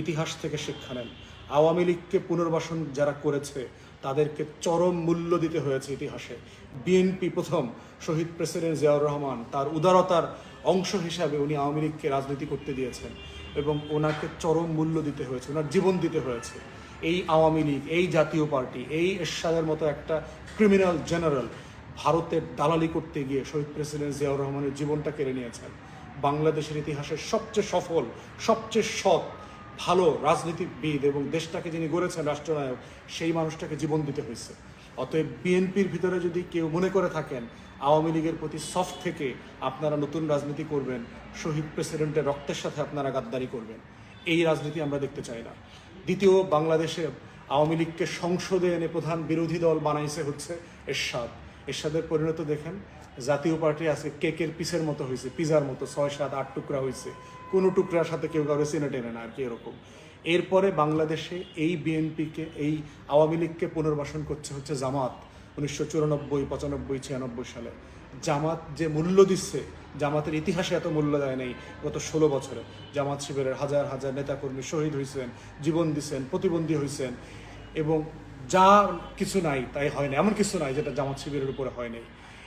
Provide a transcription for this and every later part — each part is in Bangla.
ইতিহাস থেকে শিক্ষা নেন। আওয়ামী লীগকে পুনর্বাসন যারা করেছে, তাদেরকে চরম মূল্য দিতে হয়েছে ইতিহাসে। বিএনপি প্রথম শহীদ প্রেসিডেন্ট জিয়াউর রহমান তার উদারতার অংশ হিসাবে উনি আওয়ামী লীগকে রাজনীতি করতে দিয়েছেন এবং ওনাকে চরম মূল্য দিতে হয়েছে, ওনার জীবন দিতে হয়েছে। এই আওয়ামী লীগ, এই জাতীয় পার্টি, এই এরশাদের মতো একটা ক্রিমিনাল জেনারেল ভারতের দালালি করতে গিয়ে শহীদ প্রেসিডেন্ট জিয়াউর রহমানের জীবনটা কেড়ে নিয়েছেন। বাংলাদেশের ইতিহাসের সবচেয়ে সফল, সবচেয়ে সৎ ভালো রাজনীতিবিদ এবং দেশটাকে যিনি গড়েছেন রাষ্ট্রনায়ক, সেই মানুষটাকে জীবন দিতে হয়েছে। অতএব বিএনপির ভিতরে যদি কেউ মনে করে থাকেন, আওয়ামী লীগের প্রতি সফট থেকে আপনারা নতুন রাজনীতি করবেন, শহীদ প্রেসিডেন্টের রক্তের সাথে আপনারা গাদ্দারি করবেন। এই রাজনীতি আমরা দেখতে চাই না। দ্বিতীয়, বাংলাদেশে আওয়ামী লীগকে সংসদে এনে প্রধান বিরোধী দল বানাইছে হচ্ছে এরশাদ। এরশাদের পরিণত দেখেন জাতীয় পার্টি আজকে কেকের পিসের মতো হয়েছে, পিজার মতো, ছয়, সাত, আট টুকরা হয়েছে। কোনো টুকরার সাথে কেউ কারও সিনে টেনে না, আর কি এরকম। এরপরে বাংলাদেশে এই বিএনপিকে, এই আওয়ামী লীগকে পুনর্বাসন করছে হচ্ছে জামাত, উনিশশো চুরানব্বই, পঁচানব্বই, ছিয়ানব্বই সালে। জামাত যে মূল্য দিচ্ছে, জামাতের ইতিহাসে এত মূল্য দেয় নেই গত ষোলো বছরে। জামাত শিবিরের হাজার হাজার নেতাকর্মী শহীদ হয়েছেন, জীবন দিছেন প্রতিবন্ধী হয়েছেন, এবং যা কিছু নাই, তাই হয় না। এমন কিছু নাই যেটা জামাত শিবিরের উপরে হয় নাই।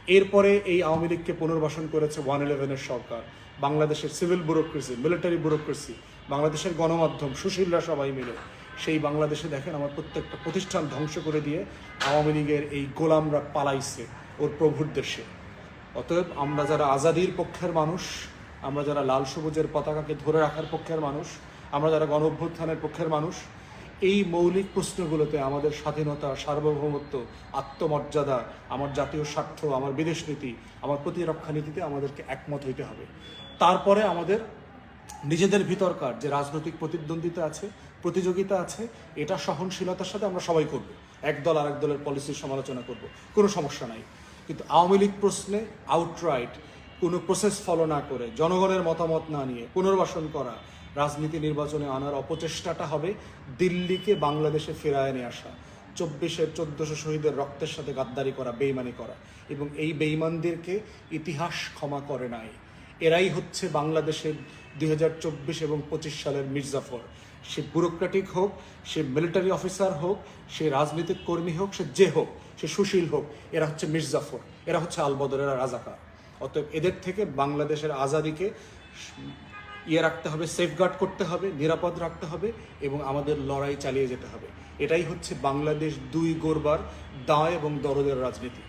এরপরে এই আওয়ামী লীগকে পুনর্বাসন করেছে ওয়ান ইলেভেনের সরকার, বাংলাদেশের সিভিল ব্যুরোক্রেসি, মিলিটারি ব্যুরোক্রেসি, বাংলাদেশের গণমাধ্যম, সুশীলরা সবাই মিলে। সেই বাংলাদেশে দেখেন আমার প্রত্যেকটা প্রতিষ্ঠান ধ্বংস করে দিয়ে আওয়ামী লীগের এই গোলামরা পালাইছে ওর প্রভুর দেশে। অতএব আমরা যারা আজাদির পক্ষের মানুষ, আমরা যারা লাল সবুজের পতাকাকে ধরে রাখার পক্ষের মানুষ, আমরা যারা গণ অভ্যুত্থানের পক্ষের মানুষ এই মৌলিক প্রশ্নগুলোতে আমাদের স্বাধীনতা, সার্বভৌমত্ব, আত্মমর্যাদা, আমার জাতীয় স্বার্থ, আমার বিদেশ নীতি, আমার প্রতিরক্ষা নীতিতে আমাদেরকে একমত হইতে হবে। তারপরে আমাদের নিজেদের ভিতরকার যে রাজনৈতিক প্রতিদ্বন্দ্বিতা আছে, প্রতিযোগিতা আছে, এটা সহনশীলতার সাথে আমরা সবাই করব। এক দল আরেক দলের পলিসির সমালোচনা করব। কোনো সমস্যা নাই। কিন্তু আওয়ামী লীগ প্রশ্নে আউটরাইট কোনো প্রসেস ফলো না করে, জনগণের মতামত না নিয়ে পুনর্বাসন করা রাজনীতি নির্বাচনে আনার অপচেষ্টাটা হবে দিল্লিকে বাংলাদেশে ফেরায় নিয়ে আসা। চব্বিশের চোদ্দশো শহীদের রক্তের সাথে গাদ্দারি করা, বেইমানি করা। এবং এই বেইমানদেরকে ইতিহাস ক্ষমা করে নাই। এরাই হচ্ছে বাংলাদেশের দুই হাজার চব্বিশ এবং পঁচিশ সালের মির্জাফর সে ব্যুরোক্রেটিক হোক, সে মিলিটারি অফিসার হোক, সে রাজনৈতিক কর্মী হোক, সে যে হোক, সে সুশীল হোক, এরা হচ্ছে মির্জাফর এরা হচ্ছে আলবদর এরা রাজাকার। অতএব এদের থেকে বাংলাদেশের আজাদিকে ইয়ে রাখতে হবে সেফগার্ড করতে হবে, নিরাপদ রাখতে হবে এবং আমাদের লড়াই চালিয়ে যেতে হবে। এটাই হচ্ছে বাংলাদেশ দুই গোরবার দায় এবং দরদের রাজনীতি।